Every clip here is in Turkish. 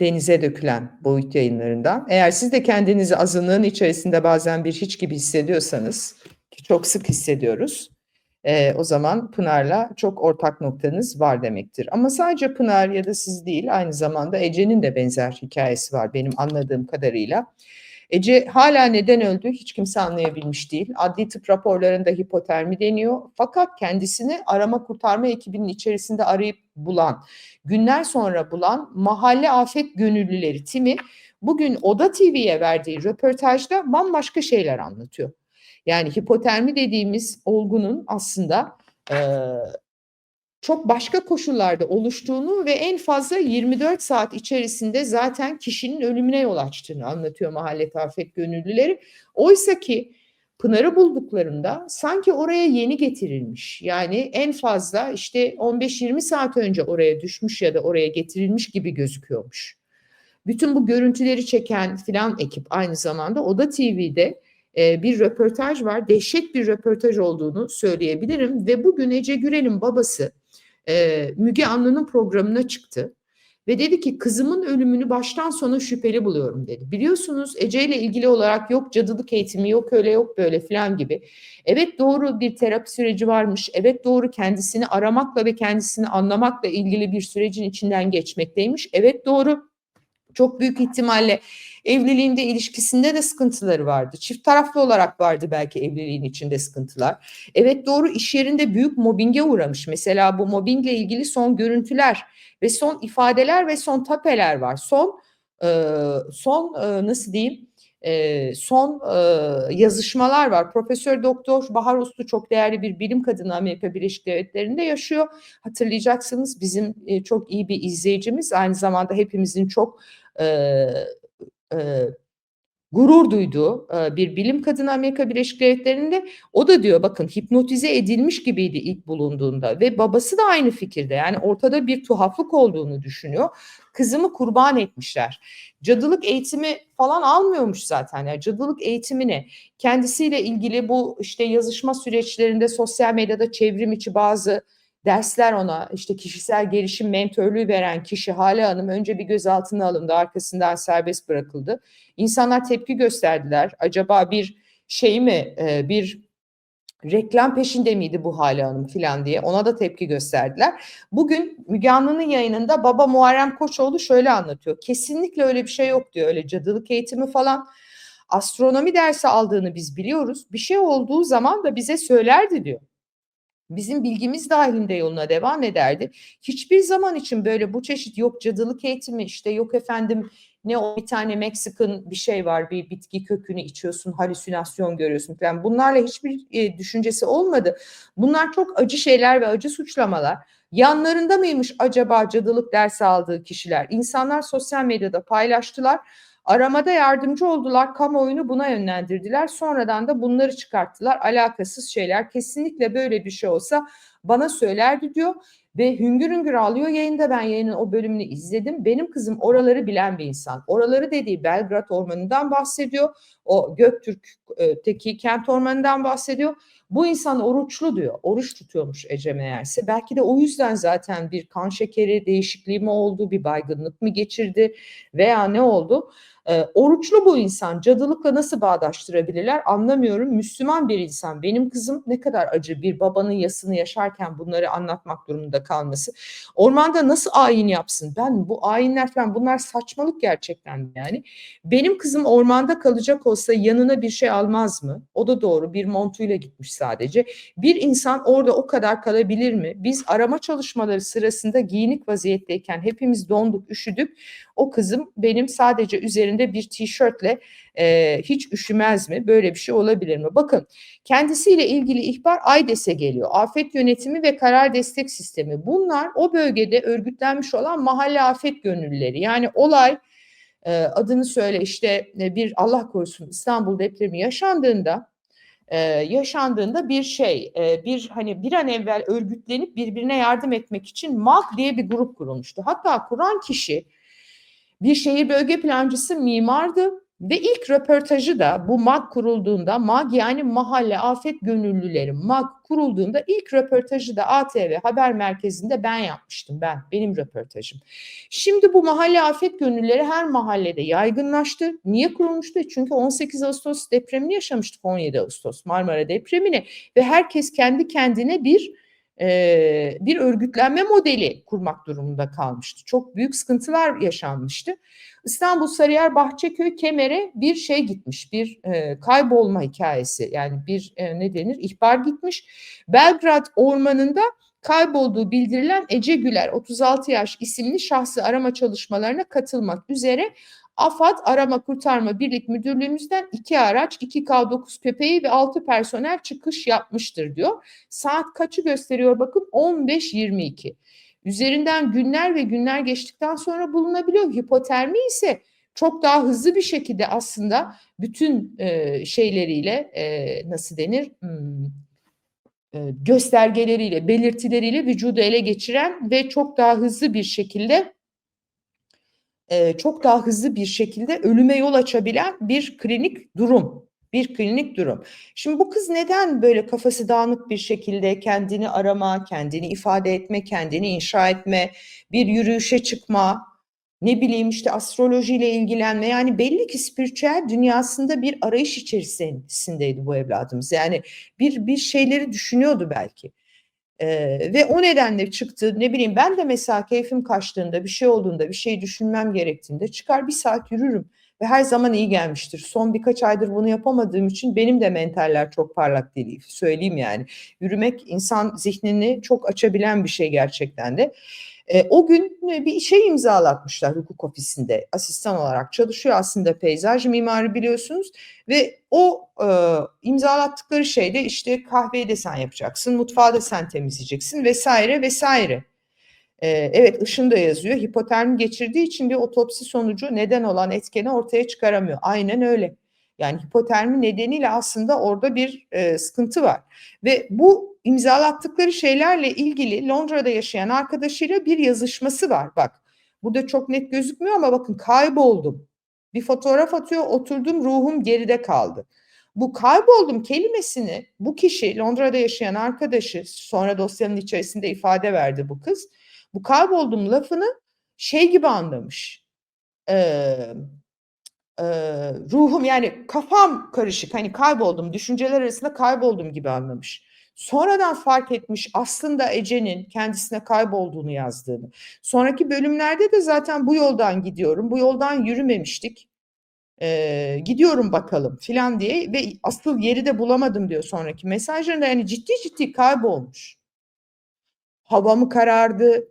denize dökülen boyut yayınlarından. Eğer siz de kendinizi azınlığın içerisinde bazen bir hiç gibi hissediyorsanız, ki çok sık hissediyoruz, e, o zaman Pınar'la çok ortak noktanız var demektir. Ama sadece Pınar ya da siz değil, aynı zamanda Ece'nin de benzer hikayesi var benim anladığım kadarıyla. Ece hala neden öldü hiç kimse anlayabilmiş değil. Adli tıp raporlarında hipotermi deniyor. Fakat kendisini arama kurtarma ekibinin içerisinde arayıp bulan, günler sonra bulan mahalle afet gönüllüleri timi bugün Oda TV'ye verdiği röportajda bambaşka şeyler anlatıyor. Yani hipotermi dediğimiz olgunun aslında e, çok başka koşullarda oluştuğunu ve en fazla 24 saat içerisinde zaten kişinin ölümüne yol açtığını anlatıyor mahalle afet gönüllüleri. Oysa ki Pınar'ı bulduklarında sanki oraya yeni getirilmiş. Yani en fazla işte 15-20 saat önce oraya düşmüş ya da oraya getirilmiş gibi gözüküyormuş. Bütün bu görüntüleri çeken filan ekip aynı zamanda Oda TV'de e, bir röportaj var. Dehşet bir röportaj olduğunu söyleyebilirim ve bugün Ece Gürel'in babası e, Müge Anlı'nın programına çıktı. Ve dedi ki kızımın ölümünü baştan sona şüpheli buluyorum dedi. Biliyorsunuz Ece ile ilgili olarak yok cadılık eğitimi yok öyle yok böyle filan gibi. Evet doğru bir terapi süreci varmış. Evet doğru kendisini aramakla ve kendisini anlamakla ilgili bir sürecin içinden geçmekteymiş. Evet doğru çok büyük ihtimalle evliliğinde ilişkisinde de sıkıntıları vardı. Çift taraflı olarak vardı belki evliliğin içinde sıkıntılar. Evet doğru iş yerinde büyük mobbinge uğramış. Mesela bu mobbingle ilgili son görüntüler ve son ifadeler ve son tapeler var. Son e, son e, nasıl diyeyim? E, son e, yazışmalar var. Profesör Doktor Bahar Uslu çok değerli bir bilim kadını Amerika Birleşik Devletleri'nde yaşıyor. Hatırlayacaksınız bizim e, çok iyi bir izleyicimiz. Aynı zamanda hepimizin çok e, e, gurur duyduğu bir bilim kadını Amerika Birleşik Devletleri'nde o da diyor bakın hipnotize edilmiş gibiydi ilk bulunduğunda ve babası da aynı fikirde yani ortada bir tuhaflık olduğunu düşünüyor. Kızımı kurban etmişler. Cadılık eğitimi falan almıyormuş zaten. Yani cadılık eğitimini kendisiyle ilgili bu işte yazışma süreçlerinde sosyal medyada çevrim içi bazı dersler ona işte kişisel gelişim mentörlüğü veren kişi Hale Hanım önce bir gözaltına alındı arkasından serbest bırakıldı. İnsanlar tepki gösterdiler. Acaba bir şey mi e, bir reklam peşinde miydi bu Hale Hanım filan diye ona da tepki gösterdiler. Bugün Müge Anlı'nın yayınında baba Muharrem Koçoğlu şöyle anlatıyor. Kesinlikle öyle bir şey yok diyor öyle cadılık eğitimi falan. Astronomi dersi aldığını biz biliyoruz. Bir şey olduğu zaman da bize söylerdi diyor bizim bilgimiz dahilinde yoluna devam ederdi. Hiçbir zaman için böyle bu çeşit yok cadılık eğitimi işte yok efendim ne o bir tane Meksikan bir şey var bir bitki kökünü içiyorsun halüsinasyon görüyorsun falan bunlarla hiçbir e, düşüncesi olmadı. Bunlar çok acı şeyler ve acı suçlamalar. Yanlarında mıymış acaba cadılık dersi aldığı kişiler? İnsanlar sosyal medyada paylaştılar. Aramada yardımcı oldular, kamuoyunu buna yönlendirdiler. Sonradan da bunları çıkarttılar. Alakasız şeyler. Kesinlikle böyle bir şey olsa bana söylerdi diyor ve hüngür hüngür ağlıyor yayında ben yayının o bölümünü izledim. Benim kızım oraları bilen bir insan. Oraları dediği Belgrad Ormanı'ndan bahsediyor. O Göktürk'teki kent ormanından bahsediyor. Bu insan oruçlu diyor. Oruç tutuyormuş Ece meğerse. Belki de o yüzden zaten bir kan şekeri değişikliği mi oldu, bir baygınlık mı geçirdi veya ne oldu? E, oruçlu bu insan cadılıkla nasıl bağdaştırabilirler anlamıyorum. Müslüman bir insan benim kızım ne kadar acı bir babanın yasını yaşarken bunları anlatmak durumunda kalması. Ormanda nasıl ayin yapsın? Ben bu ayinler falan bunlar saçmalık gerçekten yani. Benim kızım ormanda kalacak olsa yanına bir şey almaz mı? O da doğru bir montuyla gitmiş sadece. Bir insan orada o kadar kalabilir mi? Biz arama çalışmaları sırasında giyinik vaziyetteyken hepimiz donduk, üşüdük. O kızım benim sadece üzerinde bir tişörtle e, hiç üşümez mi? Böyle bir şey olabilir mi? Bakın kendisiyle ilgili ihbar AYDES'e geliyor. Afet Yönetimi ve Karar Destek Sistemi. Bunlar o bölgede örgütlenmiş olan mahalle afet gönüllüleri. Yani olay e, adını söyle işte e, bir Allah korusun İstanbul depremi yaşandığında e, yaşandığında bir şey, e, bir hani bir an evvel örgütlenip birbirine yardım etmek için MAK diye bir grup kurulmuştu. Hatta kuran kişi bir şehir bölge plancısı mimardı Ve ilk röportajı da bu MAG kurulduğunda, MAG yani Mahalle Afet Gönüllüleri, MAG kurulduğunda ilk röportajı da ATV Haber Merkezi'nde ben yapmıştım. Ben, benim röportajım. Şimdi bu Mahalle Afet Gönüllüleri her mahallede yaygınlaştı. Niye kurulmuştu? Çünkü 18 Ağustos depremini yaşamıştık 17 Ağustos Marmara depremini ve herkes kendi kendine bir bir örgütlenme modeli kurmak durumunda kalmıştı. Çok büyük sıkıntılar yaşanmıştı. İstanbul Sarıyer Bahçeköy Kemer'e bir şey gitmiş, bir e, kaybolma hikayesi yani bir e, ne denir ihbar gitmiş. Belgrad Ormanı'nda kaybolduğu bildirilen Ece Güler 36 yaş isimli şahsı arama çalışmalarına katılmak üzere AFAD Arama Kurtarma Birlik Müdürlüğümüzden iki araç, 2K9 köpeği ve 6 personel çıkış yapmıştır diyor. Saat kaçı gösteriyor bakın 15.22. Üzerinden günler ve günler geçtikten sonra bulunabiliyor. Hipotermi ise çok daha hızlı bir şekilde aslında bütün e, şeyleriyle e, nasıl denir hmm, e, göstergeleriyle, belirtileriyle vücudu ele geçiren ve çok daha hızlı bir şekilde e, çok daha hızlı bir şekilde ölüme yol açabilen bir klinik durum. Bir klinik durum. Şimdi bu kız neden böyle kafası dağınık bir şekilde kendini arama, kendini ifade etme, kendini inşa etme, bir yürüyüşe çıkma, ne bileyim işte astrolojiyle ilgilenme yani belli ki spiritüel dünyasında bir arayış içerisindeydi bu evladımız. Yani bir bir şeyleri düşünüyordu belki. Ee, ve o nedenle çıktı ne bileyim ben de mesela keyfim kaçtığında bir şey olduğunda bir şey düşünmem gerektiğinde çıkar bir saat yürürüm ve her zaman iyi gelmiştir. Son birkaç aydır bunu yapamadığım için benim de mentaller çok parlak değil söyleyeyim yani. Yürümek insan zihnini çok açabilen bir şey gerçekten de. E, o gün bir şey imzalatmışlar hukuk ofisinde. Asistan olarak çalışıyor aslında peyzaj mimarı biliyorsunuz. Ve o e, imzalattıkları şeyde işte kahveyi de sen yapacaksın, mutfağı da sen temizleyeceksin vesaire vesaire. E, evet ışın da yazıyor. Hipotermi geçirdiği için bir otopsi sonucu neden olan etkeni ortaya çıkaramıyor. Aynen öyle. Yani hipotermi nedeniyle aslında orada bir e, sıkıntı var. Ve bu imzalattıkları şeylerle ilgili Londra'da yaşayan arkadaşıyla bir yazışması var. Bak burada çok net gözükmüyor ama bakın kayboldum. Bir fotoğraf atıyor oturdum ruhum geride kaldı. Bu kayboldum kelimesini bu kişi Londra'da yaşayan arkadaşı sonra dosyanın içerisinde ifade verdi bu kız. Bu kayboldum lafını şey gibi anlamış. Eee e, ruhum yani kafam karışık hani kayboldum düşünceler arasında kayboldum gibi anlamış. Sonradan fark etmiş aslında Ece'nin kendisine kaybolduğunu yazdığını. Sonraki bölümlerde de zaten bu yoldan gidiyorum. Bu yoldan yürümemiştik. Ee, gidiyorum bakalım filan diye ve asıl yeri de bulamadım diyor sonraki mesajlarında. Yani ciddi ciddi kaybolmuş. Havamı karardı.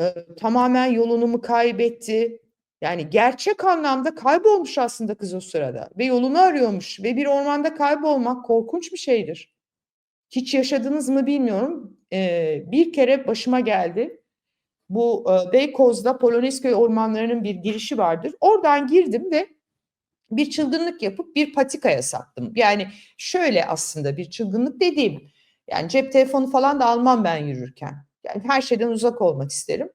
E, tamamen yolunu mu kaybetti? Yani gerçek anlamda kaybolmuş aslında kız o sırada ve yolunu arıyormuş ve bir ormanda kaybolmak korkunç bir şeydir. Hiç yaşadınız mı bilmiyorum. Ee, bir kere başıma geldi. Bu e, Beykoz'da Polonezköy ormanlarının bir girişi vardır. Oradan girdim ve bir çılgınlık yapıp bir patikaya sattım. Yani şöyle aslında bir çılgınlık dediğim yani cep telefonu falan da almam ben yürürken. Yani her şeyden uzak olmak isterim.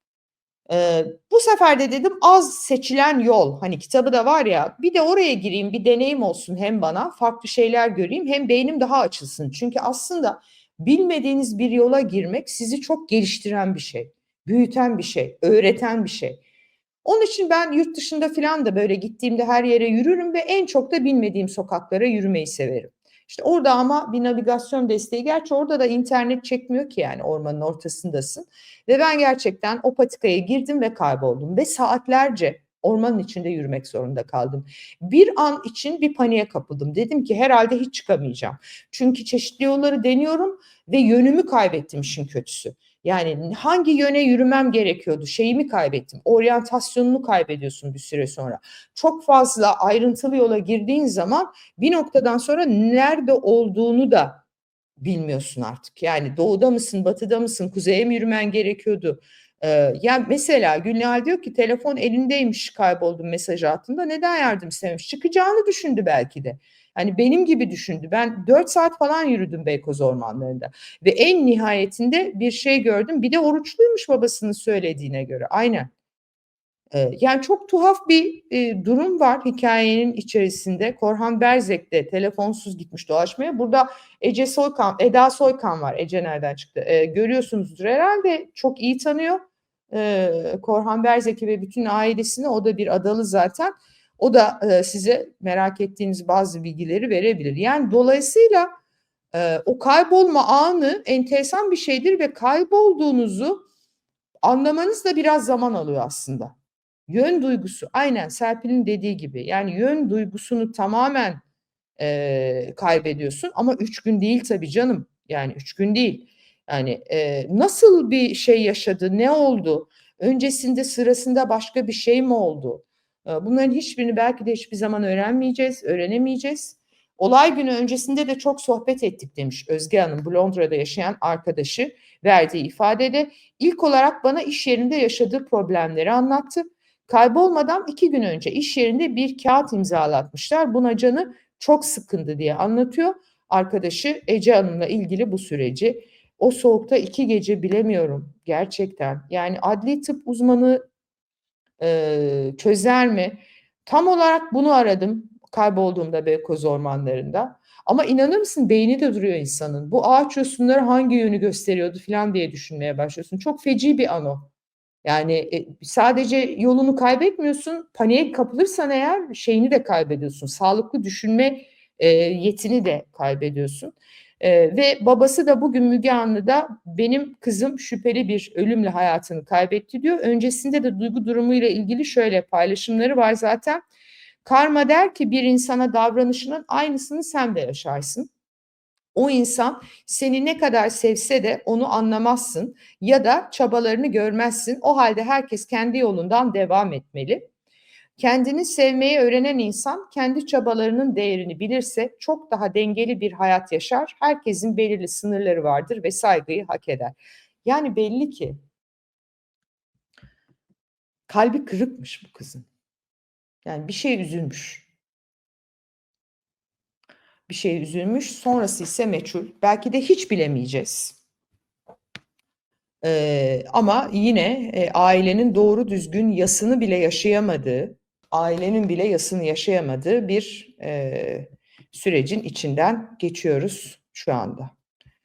Ee, bu sefer de dedim az seçilen yol hani kitabı da var ya bir de oraya gireyim bir deneyim olsun hem bana farklı şeyler göreyim hem beynim daha açılsın. Çünkü aslında bilmediğiniz bir yola girmek sizi çok geliştiren bir şey, büyüten bir şey, öğreten bir şey. Onun için ben yurt dışında falan da böyle gittiğimde her yere yürürüm ve en çok da bilmediğim sokaklara yürümeyi severim. İşte orada ama bir navigasyon desteği. Gerçi orada da internet çekmiyor ki yani ormanın ortasındasın. Ve ben gerçekten o patikaya girdim ve kayboldum. Ve saatlerce ormanın içinde yürümek zorunda kaldım. Bir an için bir paniğe kapıldım. Dedim ki herhalde hiç çıkamayacağım. Çünkü çeşitli yolları deniyorum ve yönümü kaybettim işin kötüsü. Yani hangi yöne yürümem gerekiyordu? Şeyimi kaybettim. Oryantasyonunu kaybediyorsun bir süre sonra. Çok fazla ayrıntılı yola girdiğin zaman bir noktadan sonra nerede olduğunu da bilmiyorsun artık. Yani doğuda mısın, batıda mısın, kuzeye mi yürümen gerekiyordu? Ee, yani mesela Gülnihal diyor ki telefon elindeymiş kayboldum mesajı altında. Neden yardım istemiş? Çıkacağını düşündü belki de. Hani benim gibi düşündü. Ben 4 saat falan yürüdüm Beykoz ormanlarında. Ve en nihayetinde bir şey gördüm. Bir de oruçluymuş babasının söylediğine göre. Aynen. Eee, yani çok tuhaf bir, eee, durum var hikâyenin içerisinde. Korhan Berzek de telefonsuz gitmiş dolaşmaya. Burada Ece Soykan, Eda Soykan var. Ece nereden çıktı? Eee, görüyorsunuzdur herhâlde. Çok iyi tanıyor, eee, Korhan Berzek'i ve bütün ailesini. O da bir adalı zaten. O da, eee, size merak ettiğiniz bazı bilgileri verebilir. Yani dolayısıyla, eee, o kaybolma anı enteresan bir şeydir ve kaybolduğunuzu anlamanız da biraz zaman alıyor aslında. Yön duygusu, aynen Serpil'in dediği gibi. Yani yön duygusunu tamamen, eee, kaybediyorsun ama 3 gün değil tabii canım. Yani 3 gün değil. Yani, eee, nasıl bir şey yaşadı, ne oldu? Öncesinde, sırasında başka bir şey mi oldu? Eee, bunların hiçbirini belki de hiçbir zaman öğrenmeyeceğiz, öğrenemeyeceğiz. Olay günü öncesinde de çok sohbet ettik demiş Özge Hanım, Londra'da yaşayan arkadaşı verdiği ifadede. İlk olarak bana iş yerinde yaşadığı problemleri anlattı. Kaybolmadan 2 gün önce iş yerinde bir kağıt imzalatmışlar. Buna canı çok sıkkındı diye anlatıyor arkadaşı Ece Hanım'la ilgili bu süreci. O soğukta 2 gece bilemiyorum gerçekten. Yani adli tıp uzmanı, eee, çözer mi? Tam olarak bunu aradım kaybolduğumda Beykoz ormanlarında. Ama inanır mısın beyni de duruyor insanın. Bu ağaç yosunları hangi yönü gösteriyordu filan diye düşünmeye başlıyorsun. Çok feci bir an o. Yani, eee, sadece yolunu kaybetmiyorsun, paniğe kapılırsan eğer şeyini de kaybediyorsun, sağlıklı düşünme, eee, yetini de kaybediyorsun. Eee, ve babası da bugün Müge Anlı'da benim kızım şüpheli bir ölümle hayatını kaybetti diyor. Öncesinde de duygu durumuyla ilgili şöyle paylaşımları var zaten. Karma der ki bir insana davranışının aynısını sen de yaşarsın. O insan seni ne kadar sevse de onu anlamazsın ya da çabalarını görmezsin. O halde herkes kendi yolundan devam etmeli. Kendini sevmeyi öğrenen insan kendi çabalarının değerini bilirse çok daha dengeli bir hayat yaşar. Herkesin belirli sınırları vardır ve saygıyı hak eder. Yani belli ki kalbi kırıkmış bu kızın. Yani bir şeye üzülmüş. Bir şeye üzülmüş, sonrası ise meçhul. Belki de hiç bilemeyeceğiz. Eee, ama yine, eee, ailenin doğru düzgün yasını bile yaşayamadığı, ailenin bile yasını yaşayamadığı bir, eee, sürecin içinden geçiyoruz şu anda.